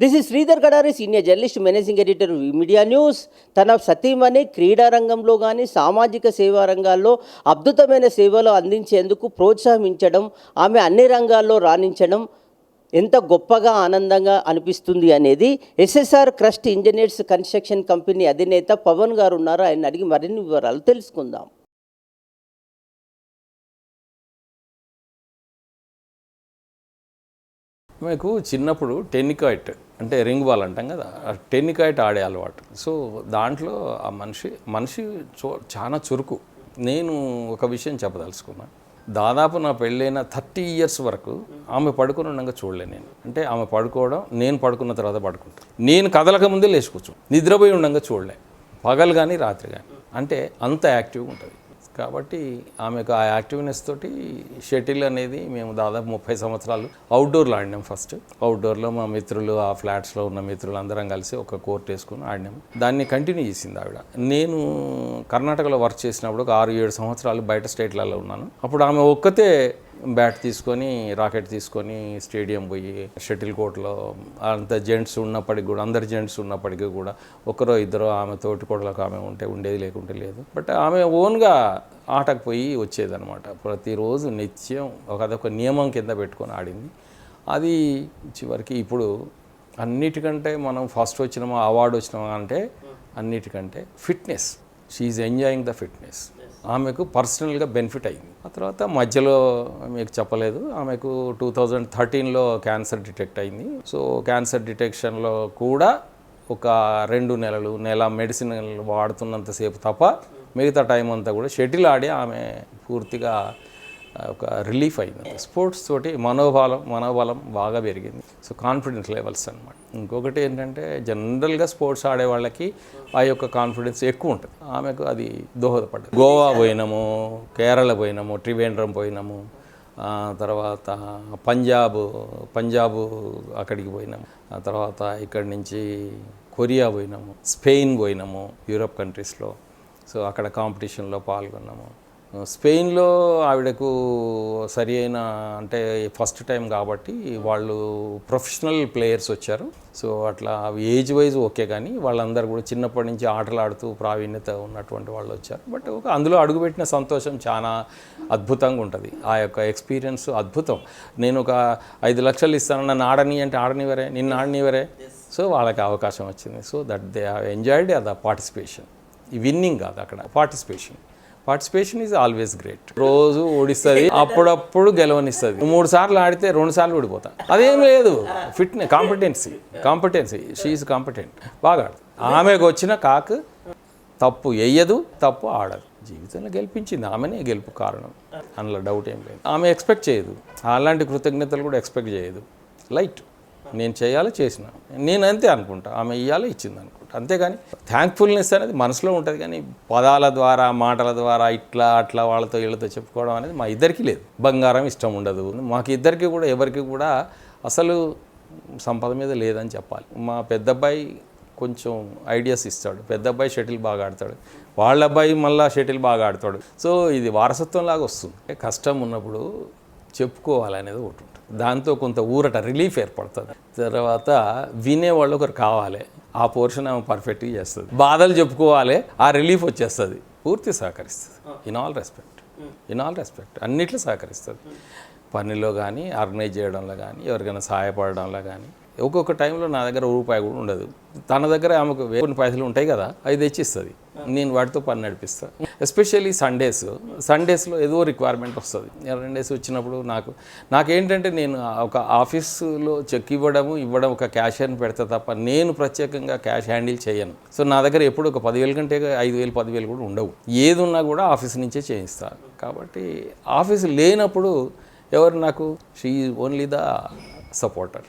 This is Sridhar Gadari senior journalist managing editor media news. తన సతీమణి క్రీడా రంగంలో కానీ సామాజిక సేవా రంగాల్లో అద్భుతమైన సేవలు అందించేందుకు ప్రోత్సహించడం ఆమె అన్ని రంగాల్లో రాణించడం ఎంత గొప్పగా ఆనందంగా అనిపిస్తుంది అనేది SSR crust engineers construction company అధినేత పవన్ గారు ఉన్నారు. ఆయన అడిగి మరిన్ని వివరాలు తెలుసుకుందాం. మీకు చిన్నప్పుడు టెన్నికాయిట్ అంటే రింగ్ బాల్ అంటాం కదా టెన్నికాయిట్ ఆడే అలవాటు. సో దాంట్లో ఆ మనిషి మనిషి చో చాలా చురుకు. నేను ఒక విషయం చెప్పదలుచుకున్నా. దాదాపు నా పెళ్ళైన థర్టీ ఇయర్స్ వరకు ఆమె పడుకుని ఉండగా చూడలే నేను. అంటే ఆమె పడుకోవడం నేను పడుకున్న తర్వాత పడుకుంటాను నేను కదలక ముందే లేచుకోవచ్చు నిద్రపోయి ఉండగా చూడలే. పగలు కానీ రాత్రి కానీ అంటే అంత యాక్టివ్గా ఉంటుంది. కాబట్టి ఆమెకు ఆ యాక్టివ్నెస్ తోటి షటిల్ అనేది మేము దాదాపు ముప్పై సంవత్సరాలు అవుట్డోర్లో ఆడినాం ఫస్ట్ అవుట్డోర్లో మా మిత్రులు ఆ ఫ్లాట్స్లో ఉన్న మిత్రులు అందరం కలిసి ఒక కోర్ట్ వేసుకుని ఆడినాం. దాన్ని కంటిన్యూ చేసింది ఆవిడ. నేను కర్ణాటకలో వర్క్ చేసినప్పుడు ఒక ఆరు ఏడు సంవత్సరాలు బయట స్టేట్లలో ఉన్నాను. అప్పుడు ఆమె ఒక్కతే బ్యాట్ తీసుకొని రాకెట్ తీసుకొని స్టేడియం పోయి షటిల్ కోర్ట్లో అంత జెంట్స్ ఉన్నప్పటికి కూడా అందరు జెంట్స్ ఉన్నప్పటికీ కూడా ఒకరో ఇద్దరో ఆమె తోటి కోడలకు ఆమె ఉంటే ఉండేది లేకుంటే లేదు. బట్ ఆమె ఓన్గా ఆటకు పోయి వచ్చేదఅనమాట ప్రతిరోజు నిత్యం ఒక అదొక నియమం కింద పెట్టుకొని ఆడింది. అది చివరికి ఇప్పుడు అన్నిటికంటే మనం ఫస్ట్ వచ్చినామా అవార్డు వచ్చినామా అంటే అన్నిటికంటే fitness. She enjoying the fitness ఆమెకు పర్సనల్గా బెనిఫిట్ అయింది. ఆ తర్వాత మధ్యలో మీకు చెప్పలేదు. ఆమెకు టూ థౌజండ్ థర్టీన్లో క్యాన్సర్ డిటెక్ట్ అయింది. సో క్యాన్సర్ డిటెక్షన్లో కూడా ఒక రెండు నెలలు నెల మెడిసిన్ వాడుతున్నంతసేపు తప్ప మిగతా టైం అంతా కూడా షటిల్ ఆడి ఆమె పూర్తిగా ఒక రిలీఫ్ అయింది. స్పోర్ట్స్ తోటి మనోబలం మనోబలం బాగా పెరిగింది. సో కాన్ఫిడెన్స్ లెవెల్స్ అనమాట ఇంకొకటి ఏంటంటే జనరల్గా స్పోర్ట్స్ ఆడే వాళ్ళకి ఆ యొక్క కాన్ఫిడెన్స్ ఎక్కువ ఉంటుంది. ఆమెకు అది దోహదపడ్డది గోవా పోయినాము కేరళ పోయినాము త్రివేంద్రం పోయినాము తర్వాత పంజాబ్ పంజాబ్ అక్కడికి పోయినాము. ఆ తర్వాత ఇక్కడి నుంచి కొరియా పోయినాము స్పెయిన్ పోయినాము యూరప్ కంట్రీస్లో. సో అక్కడ కాంపిటీషన్లో పాల్గొన్నాము. స్పెయిన్లో ఆవిడకు సరి అయిన అంటే ఫస్ట్ టైం కాబట్టి వాళ్ళు ప్రొఫెషనల్ ప్లేయర్స్ వచ్చారు. సో అట్లా ఏజ్ వైజ్ ఓకే కానీ వాళ్ళందరూ కూడా చిన్నప్పటి నుంచి ఆటలు ఆడుతూ ప్రావీణ్యత ఉన్నటువంటి వాళ్ళు వచ్చారు. బట్ ఒక అందులో అడుగుపెట్టిన సంతోషం చాలా అద్భుతంగా ఉంటుంది. ఆ యొక్క ఎక్స్పీరియన్స్ అద్భుతం. నేను ఒక ఐదు లక్షలు ఇస్తాను నన్ను ఆడని అంటే ఆడనివరే నిన్ను ఆడనివరే సో వాళ్ళకి అవకాశం వచ్చింది. So that they have enjoyed the participation. Winning కాదు అక్కడ participation participation is always great రోజు ఓడిస్తుంది అప్పుడప్పుడు గెలవనిస్తుంది. మూడు సార్లు ఆడితే రెండు సార్లు ఓడిపోతా. అదేం లేదు. Fitness competency competency she competent బాగా ఆమెకు వచ్చిన కాకు తప్పు వేయదు తప్పు ఆడదు. జీవితంలో గెలిపించింది ఆమెనే గెలుపు కారణం. అందులో డౌట్ ఏం లేదు. ఆమె ఎక్స్పెక్ట్ చేయదు. అలాంటి కృతజ్ఞతలు కూడా ఎక్స్పెక్ట్ చేయదు. లైట్ నేను చేయాలి చేసిన. నేను అంతే అనుకుంటా. ఆమె ఇవ్వాలి ఇచ్చింది అనుకుంటా. అంతేగాని థ్యాంక్ఫుల్నెస్ అనేది మనసులో ఉంటుంది కానీ పదాల ద్వారా మాటల ద్వారా ఇట్లా అట్లా వాళ్ళతో వీళ్ళతో చెప్పుకోవడం అనేది మా ఇద్దరికీ లేదు. బంగారం ఇష్టం ఉండదు. మాకు ఇద్దరికి కూడా ఎవరికి కూడా అసలు సంపద మీద లేదని చెప్పాలి. మా పెద్ద అబ్బాయి కొంచెం ఐడియాస్ ఇస్తాడు. పెద్ద అబ్బాయి షటిల్ బాగా ఆడతాడు. వాళ్ళ అబ్బాయి మళ్ళీ షటిల్ బాగా ఆడతాడు. సో ఇది వారసత్వం లాగా వస్తుంది. కష్టం ఉన్నప్పుడు చెప్పుకోవాలనేది ఒకటి దాంతో కొంత ఊరట రిలీఫ్ ఏర్పడుతుంది. తర్వాత వినేవాళ్ళు ఒకరు కావాలి. ఆ పోర్షన్ ఆమె పర్ఫెక్ట్గా చేస్తుంది. బాధలు చెప్పుకోవాలి. ఆ రిలీఫ్ వచ్చేస్తుంది. పూర్తి సహకరిస్తుంది. In all respect in all respect అన్నిట్లో సహకరిస్తుంది. పనిలో కానీ ఆర్గనైజ్ చేయడంలో కానీ ఎవరికైనా సహాయపడడంలో కానీ ఒక్కొక్క టైంలో నా దగ్గర రూపాయి కూడా ఉండదు. తన దగ్గర ఆమెకు వే- కొన్ని పైసలు ఉంటాయి కదా అవి తెచ్చిస్తుంది. నేను వాటితో పని నడిపిస్తాను ఎస్పెషల్లీ సండేస్ సండేస్లో ఏదో రిక్వైర్మెంట్ వస్తుంది. రెండు డేస్ వచ్చినప్పుడు నాకు నాకేంటంటే నేను ఒక ఆఫీసులో చెక్ ఇవ్వడము ఇవ్వడం ఒక క్యాషియర్ని పెడతా తప్ప నేను ప్రత్యేకంగా క్యాష్ హ్యాండిల్ చేయను. సో నా దగ్గర ఎప్పుడు ఒక పదివేల కంటే ఐదు వేలు పదివేలు కూడా ఉండవు. ఏది ఉన్నా కూడా ఆఫీస్ నుంచే చేయిస్తాను కాబట్టి ఆఫీస్ లేనప్పుడు ఎవరు నాకు షీ ఓన్లీ ద సపోర్టర్